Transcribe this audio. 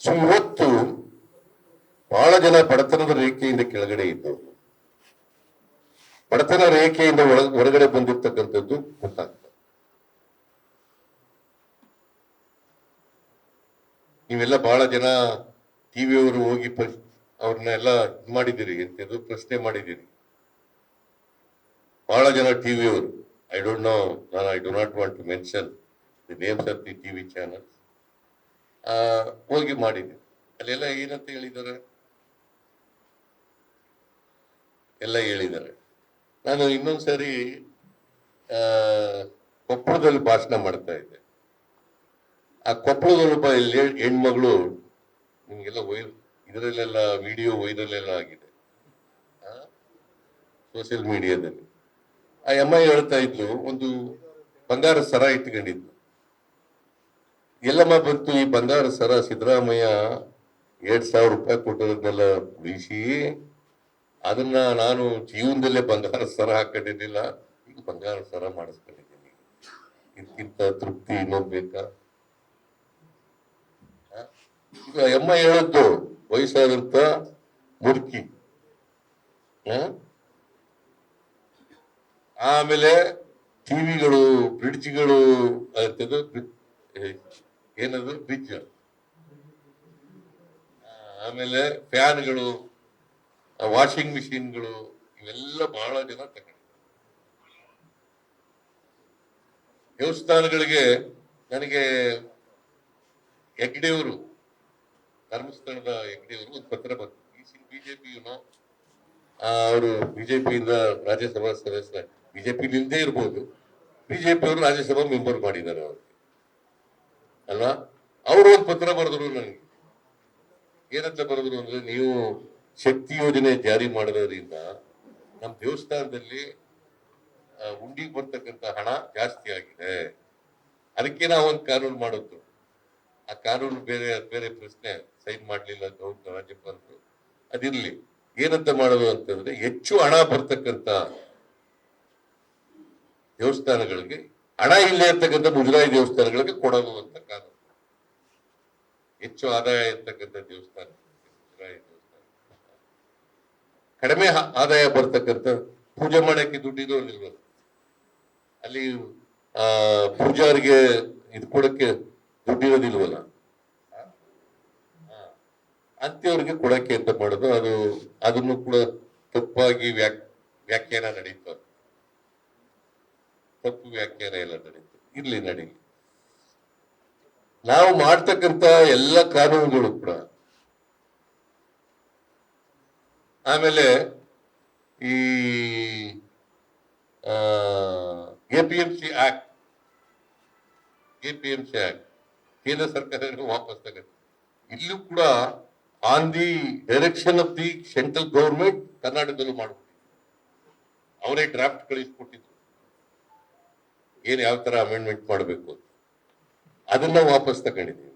So ಇವತ್ತು ಬಹಳ ಜನ ಬಡತನದ ರೇಖೆಯಿಂದ ಕೆಳಗಡೆ ಇದ್ದವರು ಬಡತನ ರೇಖೆಯಿಂದ ಹೊರಗಡೆ ಬಂದಿರ್ತಕ್ಕಂಥದ್ದು ಗೊತ್ತಾಗ್ತದೆ ನೀವೆಲ್ಲ ಬಹಳ ಜನ ಟಿವಿಯವರು ಹೋಗಿ ಅವ್ರನ್ನ ಇದ್ ಮಾಡಿದ್ದೀರಿ ಎಂತದು ಪ್ರಶ್ನೆ ಮಾಡಿದ್ದೀರಿ. ಬಹಳ ಜನ ಟಿವಿಯವರು ಐ ಡೋಂಟ್ ನೋ ನಾನು I do not want to mention the names of the TV channels ಹೋಗಿ ಮಾಡಿದೆ. ಅಲ್ಲೆಲ್ಲ ಏನಂತ ಹೇಳಿದ್ದಾರೆ? ಎಲ್ಲ ಹೇಳಿದ್ದಾರೆ. ನಾನು ಇನ್ನೊಂದ್ಸರಿ ಕೊಪ್ಪಳದಲ್ಲಿ ಭಾಷಣ ಮಾಡ್ತಾ ಇದ್ದೆ. ಆ ಕೊಪ್ಪಳದಲ್ಲಿ ಹೆಣ್ಮಗಳು, ನಿಮಗೆಲ್ಲ ವೈರ್, ಇದರಲ್ಲೆಲ್ಲ ವಿಡಿಯೋ ವೈರಲ್ ಎಲ್ಲ ಆಗಿದೆ ಸೋಷಿಯಲ್ ಮೀಡಿಯಾದಲ್ಲಿ. ಆ ಅಮ್ಮ ಹೇಳ್ತಾ ಇದ್ಲು, ಒಂದು ಬಂಗಾರ ಸರ ಇಟ್ಕೊಂಡಿದ್ಲು. ಎಲ್ಲಮ್ಮ ಬಂತು ಈ ಬಂಗಾರ ಸರ ಸಿದ್ದರಾಮಯ್ಯ ಎರಡ್ ಸಾವಿರ ರೂಪಾಯಿ ಕೊಟ್ಟದನ್ನೆಲ್ಲ ಉಳಿಸಿ ಅದನ್ನ ನಾನು ಜೀವನದಲ್ಲೇ ಬಂಗಾರ ಸರ ಹಾಕೊಂಡಿದ್ದಿಲ್ಲ, ಈಗ ಬಂಗಾರ ಸರ ಮಾಡಿಸ್ಕೊಂಡಿದ್ದೀನಿ. ಇದಕ್ಕಿಂತ ತೃಪ್ತಿ ಇನ್ನೊಂದು ಬೇಕಾ? ಈಗ ಎಮ್ಮ ಹೇಳದ್ದು ವಯಸ್ಸಾದಂತ ಮುರ್ಕಿ ಹ? ಆಮೇಲೆ ಟಿವಿಗಳು ಬ್ರಿಡ್ಜ್ಗಳು ಏನದು? ಬ್ರಿಡ್ಜ್ ಆಮೇಲೆ ಫ್ಯಾನ್ಗಳು ವಾಷಿಂಗ್ ಮಿಷಿನ್ಗಳು ಇವೆಲ್ಲ ಬಹಳ ಜನ ತಗೊಂಡಿದ್ದಾರೆ. ದೇವಸ್ಥಾನಗಳಿಗೆ ನನಗೆ ಹೆಗ್ಡೆಯವರು, ಧರ್ಮಸ್ಥಳದ ಹೆಗ್ಡೆಯವರು ಒಂದು ಪತ್ರ ಬಂತು. ಬಿಜೆಪಿಯುನೋ ಅವರು ಬಿಜೆಪಿಯಿಂದ ರಾಜ್ಯಸಭಾ ಸದಸ್ಯ ಬಿಜೆಪಿ ನಿಂದೇ ಇರ್ಬೋದು. ಬಿಜೆಪಿ ಅವರು ರಾಜ್ಯಸಭಾ ಮೆಂಬರ್ ಮಾಡಿದ್ದಾರೆ ಅವ್ರಿಗೆ ಅಲ್ವಾ? ಅವರು ಒಂದು ಪತ್ರ ಬರೆದ್ರು ನನಗೆ. ಏನಂತ ಬರೆದ್ರು ಅಂದ್ರೆ, ನೀವು ಶಕ್ತಿ ಯೋಜನೆ ಜಾರಿ ಮಾಡಿರೋದ್ರಿಂದ ನಮ್ಮ ದೇವಸ್ಥಾನದಲ್ಲಿ ಉಂಡಿಗೆ ಬರ್ತಕ್ಕಂಥ ಹಣ ಜಾಸ್ತಿ ಆಗಿದೆ. ಅದಕ್ಕೆ ನಾವು ಒಂದು ಕಾನೂನು ಮಾಡಿದ್ರು ಆ ಕಾನೂನು ಬೇರೆ ಬೇರೆ ಪ್ರಶ್ನೆ ಸೈನ್ ಮಾಡಲಿಲ್ಲ ಗೌರ್ನ ರಾಜ್ಯಪಾಲರು. ಅದಿರ್ಲಿ. ಏನಂತ ಮಾಡೋದು ಅಂತಂದ್ರೆ, ಹೆಚ್ಚು ಹಣ ಬರ್ತಕ್ಕಂಥ ದೇವಸ್ಥಾನಗಳಿಗೆ ಹಣ ಇಲ್ಲೇ ಇರ್ತಕ್ಕಂಥ ಮುಜರಾಯಿ ದೇವಸ್ಥಾನಗಳಿಗೆ ಕೊಡಲು ಅಂತ ಕಾನೂನು ಹೆಚ್ಚು ಆದಾಯ ಇರ್ತಕ್ಕಂಥ ದೇವಸ್ಥಾನ ಕಡಿಮೆ ಆದಾಯ ಬರ್ತಕ್ಕಂಥ ಪೂಜೆ ಮಾಡಕ್ಕೆ ದುಡ್ಡಿರೋದಿಲ್ವಲ್ಲ ಅಲ್ಲಿ, ಆ, ಪೂಜಾರಿಗೆ ಇದು ಕೊಡಕ್ಕೆ ದುಡ್ಡಿರೋದಿಲ್ವಲ್ಲ. ಅಂತ್ಯವ್ರಿಗೆ ಕೊಡಕ್ಕೆ ಅಂತ ಮಾಡೋದು? ಅದು, ಅದನ್ನು ಕೂಡ ತಪ್ಪಾಗಿ ವ್ಯಾಖ್ಯಾನ ನಡೀತು. ತಪ್ಪು ವ್ಯಾಖ್ಯಾನ ಎಲ್ಲ ನಡೀತು ಇರ್ಲಿ ನಡೀಲಿ ನಾವು ಮಾಡ್ತಕ್ಕಂತ ಎಲ್ಲ ಕಾನೂನುಗಳು ಕೂಡ. ಆಮೇಲೆ ಈ A P M C act A P M C act ಕೇಂದ್ರ ಸರ್ಕಾರ ವಾಪಸ್ ತಗೊಂಡು. ಇಲ್ಲೂ ಕೂಡ on the direction of the central government ಕರ್ನಾಟಕದಲ್ಲೂ ಮಾಡ್ಬಿಟ್ಟಿದ್ರು ಅವರೇ ಡ್ರಾಫ್ಟ್ ಕಳಿಸ್ಕೊಟ್ಟಿದ್ರು ಏನ್ ಯಾವ ತರ ಅಮೆಂಡ್ಮೆಂಟ್ ಮಾಡಬೇಕು ಅದನ್ನ ವಾಪಸ್ ತಗೊಂಡಿದ್ದೀವಿ.